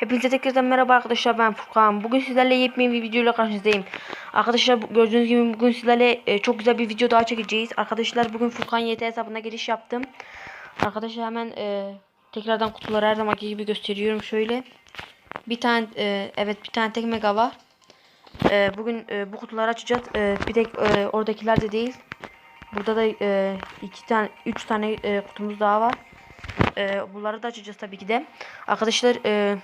Hepinize tekrardan merhaba arkadaşlar ben Furkan. Bugün sizlerle yepyeni bir videoyla karşınızdayım. Arkadaşlar gördüğünüz gibi bugün sizlerle e, çok güzel bir video daha çekeceğiz. Arkadaşlar bugün Furkan YT hesabına giriş yaptım. Arkadaşlar hemen e, tekrardan kutuları her zamanki gibi gösteriyorum şöyle. Bir tane e, evet bir tane tek mega var. E, bugün e, bu kutuları açacağız. E, bir tek e, oradakiler de değil. Burada da e, iki tane, üç tane e, kutumuz daha var. E, bunları da açacağız tabii ki de. Arkadaşlar e,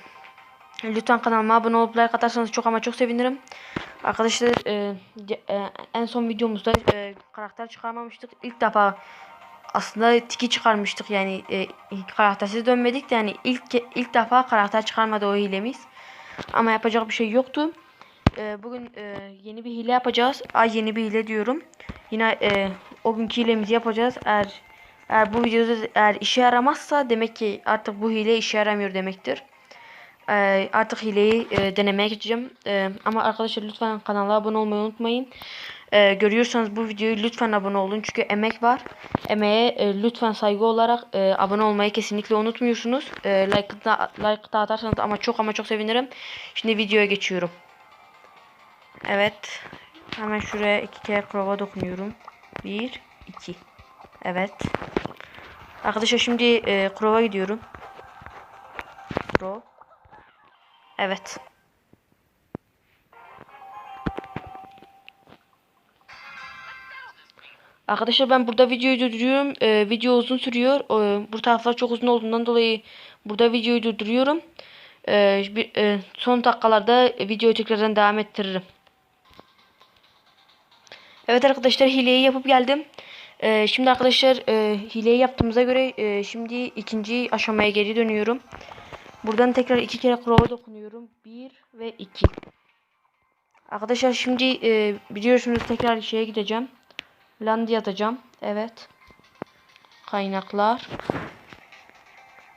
lütfen kanalıma abone olup like atarsanız çok ama çok sevinirim. Arkadaşlar e, e, en son videomuzda e, karakter çıkarmamıştık. İlk defa aslında tiki çıkarmıştık yani e, karaktersiz dönmedik de yani ilk ilk defa karakter çıkarmadı o hilemiz. Ama yapacak bir şey yoktu. E, bugün e, yeni bir hile yapacağız. Ay yeni bir hile diyorum. Yine e, o günkü hilemizi yapacağız. Eğer eğer bu videoda eğer işe yaramazsa demek ki artık bu hile işe yaramıyor demektir. Ee, artık hileyi e, denemeye geçeceğim. Ee, ama arkadaşlar lütfen kanala abone olmayı unutmayın. Ee, görüyorsanız bu videoyu lütfen abone olun. Çünkü emek var. Emeğe e, lütfen saygı olarak e, abone olmayı kesinlikle unutmuyorsunuz. E, like, da, like da atarsanız ama çok ama çok sevinirim. Şimdi videoya geçiyorum. Evet. Hemen şuraya iki kere krova dokunuyorum. Bir, iki. Evet. Arkadaşlar şimdi e, krova gidiyorum. Evet. Arkadaşlar ben burada videoyu durduruyorum. Ee, video uzun sürüyor. Ee, bu taraflar çok uzun olduğundan dolayı burada videoyu durduruyorum. Ee, bir, e, son dakikalarda videoyu tekrardan devam ettiririm. Evet arkadaşlar hileyi yapıp geldim. Ee, şimdi arkadaşlar e, hileyi yaptığımıza göre e, şimdi ikinci aşamaya geri dönüyorum. Buradan tekrar iki kere krova dokunuyorum. Bir ve iki. Arkadaşlar şimdi e, biliyorsunuz tekrar şeye gideceğim. Landi atacağım. Evet. Kaynaklar.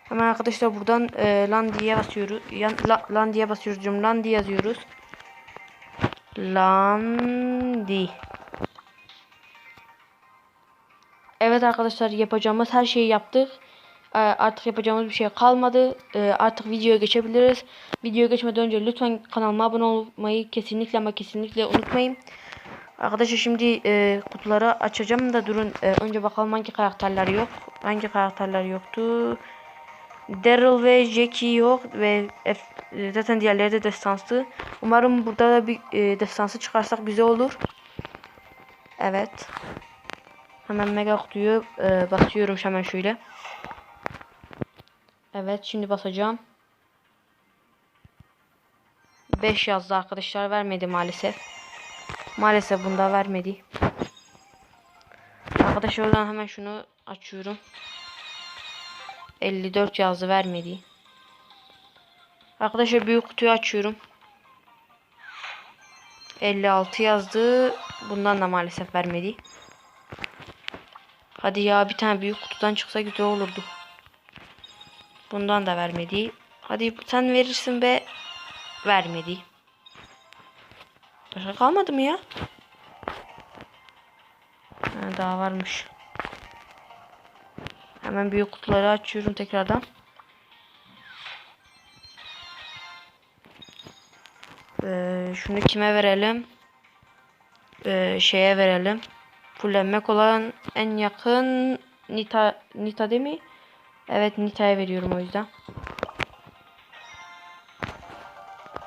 Hemen arkadaşlar buradan e, Landi'ye basıyoruz. Yan, la, Landi'ye basıyoruz diyorum. Landi yazıyoruz. Landi. Evet arkadaşlar yapacağımız her şeyi yaptık. Ee, Artık yapacağımız bir şey kalmadı. Ee, Artık videoya geçebiliriz. Videoya geçmeden önce lütfen kanalıma abone olmayı kesinlikle ama kesinlikle unutmayın. Arkadaşlar şimdi e, kutuları açacağım da durun. E, önce bakalım hangi karakterler yok. Hangi karakterler yoktu. Daryl ve Jackie yok ve F- e, zaten diğerleri de destanslı. Umarım burada da bir e, destansı çıkarsak güzel olur. Evet. Hemen mega kutuyu e, basıyorum hemen şöyle. Evet şimdi basacağım. 5 yazdı arkadaşlar vermedi maalesef. Maalesef bunda vermedi. Arkadaşlar oradan hemen şunu açıyorum. 54 yazdı vermedi. Arkadaşlar büyük kutuyu açıyorum. 56 yazdı. Bundan da maalesef vermedi. Hadi ya bir tane büyük kutudan çıksa güzel olurdu. Bundan da vermedi. Hadi sen verirsin be. Vermedi. Başka kalmadı mı ya? Ha, daha varmış. Hemen büyük kutuları açıyorum tekrardan. Ee, şunu kime verelim? Ee, şeye verelim. Fullenmek olan en yakın Nita Nita değil mi? Evet Nita'ya veriyorum o yüzden.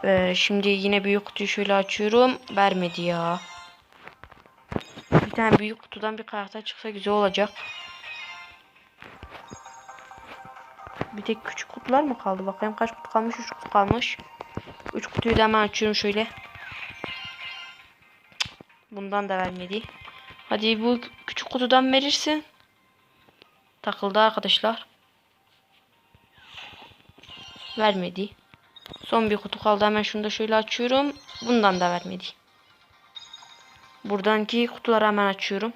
Ee, şimdi yine büyük kutuyu şöyle açıyorum. Vermedi ya. Bir tane büyük kutudan bir karakter çıksa güzel olacak. Bir tek küçük kutular mı kaldı? Bakayım kaç kutu kalmış? 3 kutu kalmış. 3 kutuyu da hemen açıyorum şöyle. Bundan da vermedi. Hadi bu küçük kutudan verirsin. Takıldı arkadaşlar. Vermedi. Son bir kutu kaldı. Hemen şunu da şöyle açıyorum. Bundan da vermedi. Buradanki kutuları hemen açıyorum.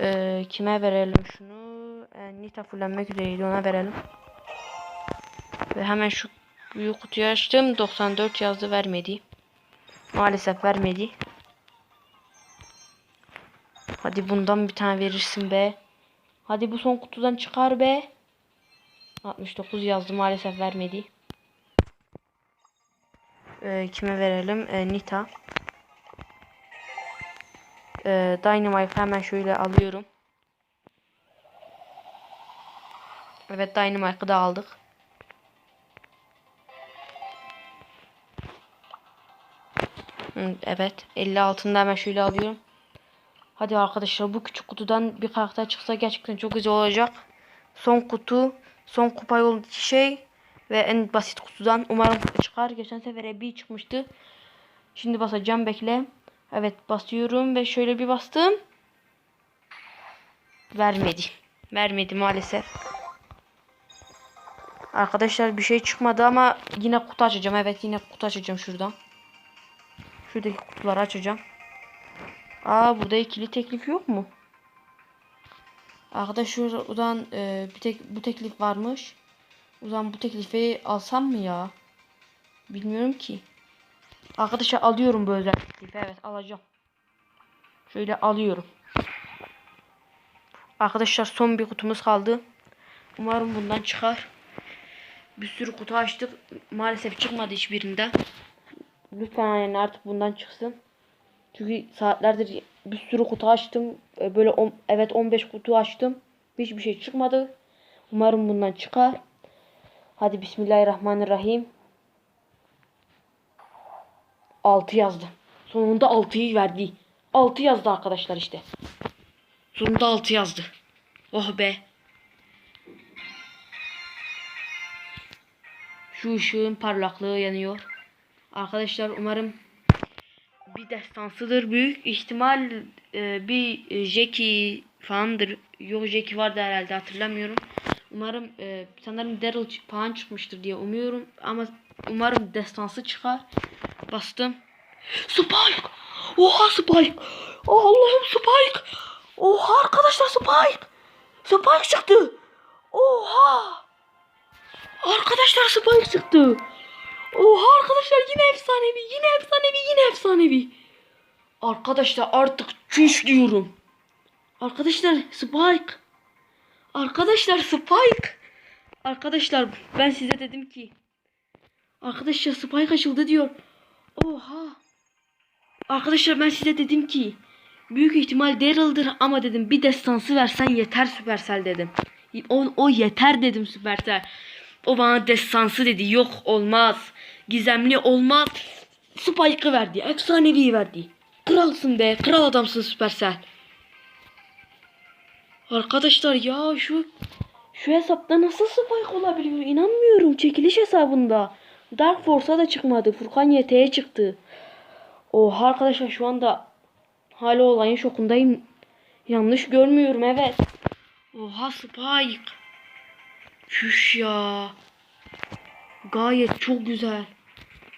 Ee, kime verelim şunu? Ee, Nita fullenmek üzereydi ona verelim. Ve hemen şu büyük kutuyu açtım. 94 yazdı vermedi. Maalesef vermedi. Hadi bundan bir tane verirsin be. Hadi bu son kutudan çıkar be. 69 yazdı maalesef vermedi. Ee, kime verelim? Ee, Nita. Ee, Dynamite hemen şöyle alıyorum. Evet Dynamite'ı da aldık. Evet 50 altında hemen şöyle alıyorum. Hadi arkadaşlar bu küçük kutudan bir karakter çıksa gerçekten çok güzel olacak. Son kutu, son kupa yolu şey ve en basit kutudan umarım çıkar. Geçen sefere bir çıkmıştı. Şimdi basacağım bekle. Evet basıyorum ve şöyle bir bastım. Vermedi. Vermedi maalesef. Arkadaşlar bir şey çıkmadı ama yine kutu açacağım. Evet yine kutu açacağım şuradan. Şuradaki kutuları açacağım. Aa burada ikili teklif yok mu? Arkadaş şuradan e, bir tek bu teklif varmış. O bu teklifi alsam mı ya? Bilmiyorum ki. Arkadaşlar alıyorum bu özel teklifi. Evet alacağım. Şöyle alıyorum. Arkadaşlar son bir kutumuz kaldı. Umarım bundan çıkar. Bir sürü kutu açtık. Maalesef çıkmadı hiçbirinden. Lütfen yani artık bundan çıksın. Çünkü saatlerdir bir sürü kutu açtım. E, Böyle on, evet 15 kutu açtım. Hiçbir şey çıkmadı. Umarım bundan çıkar. Hadi Bismillahirrahmanirrahim. 6 yazdı. Sonunda 6'yı verdi. 6 yazdı arkadaşlar işte. Sonunda 6 yazdı. Oh be. Şu ışığın parlaklığı yanıyor. Arkadaşlar umarım bir destansıdır. Büyük ihtimal e, bir e, Jackie falandır. Yok Jackie vardı herhalde hatırlamıyorum. Umarım e, sanırım Daryl falan çıkmıştır diye umuyorum. Ama umarım destansı çıkar. Bastım. Spike! Oha Spike! Oh Allah'ım Spike! Oha arkadaşlar Spike! Spike çıktı! Oha! Arkadaşlar Spike çıktı! Oha arkadaşlar yine efsanevi, yine efsanevi, yine efsanevi. Arkadaşlar artık çüş diyorum. Arkadaşlar Spike. Arkadaşlar Spike. Arkadaşlar ben size dedim ki. Arkadaşlar Spike açıldı diyor. Oha. Arkadaşlar ben size dedim ki. Büyük ihtimal Daryl'dır ama dedim bir destansı versen yeter Supercell dedim. O, o yeter dedim Supercell. O bana destansı dedi. Yok olmaz. Gizemli olmaz. Spike'ı verdi. Efsanevi verdi. Kralsın be. Kral adamsın Supercell. Arkadaşlar ya şu şu hesapta nasıl Spike olabiliyor? İnanmıyorum. Çekiliş hesabında. Dark Force'a da çıkmadı. Furkan YT'ye çıktı. Oha arkadaşlar şu anda hala olayın şokundayım. Yanlış görmüyorum evet. Oha Spike. Çüş ya. Gayet çok güzel.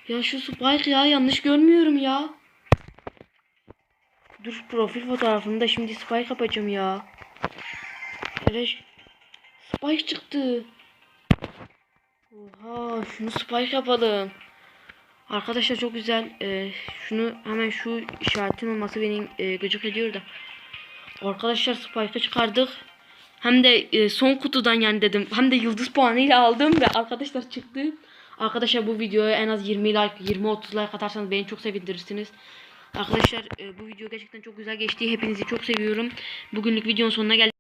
Ya şu Spike ya yanlış görmüyorum ya. Dur profil fotoğrafını da şimdi Spike yapacağım ya. Evet. Spike çıktı. Oha şunu Spike yapalım. Arkadaşlar çok güzel. Ee, şunu hemen şu işaretin olması beni e, gıcık ediyor da. Arkadaşlar Spike'ı çıkardık. Hem de e, son kutudan yani dedim. Hem de yıldız puanıyla aldım ve arkadaşlar çıktı. Arkadaşlar bu videoya en az 20 like 20-30 like atarsanız beni çok sevindirirsiniz. Arkadaşlar e, bu video gerçekten çok güzel geçti. Hepinizi çok seviyorum. Bugünlük videonun sonuna geldik.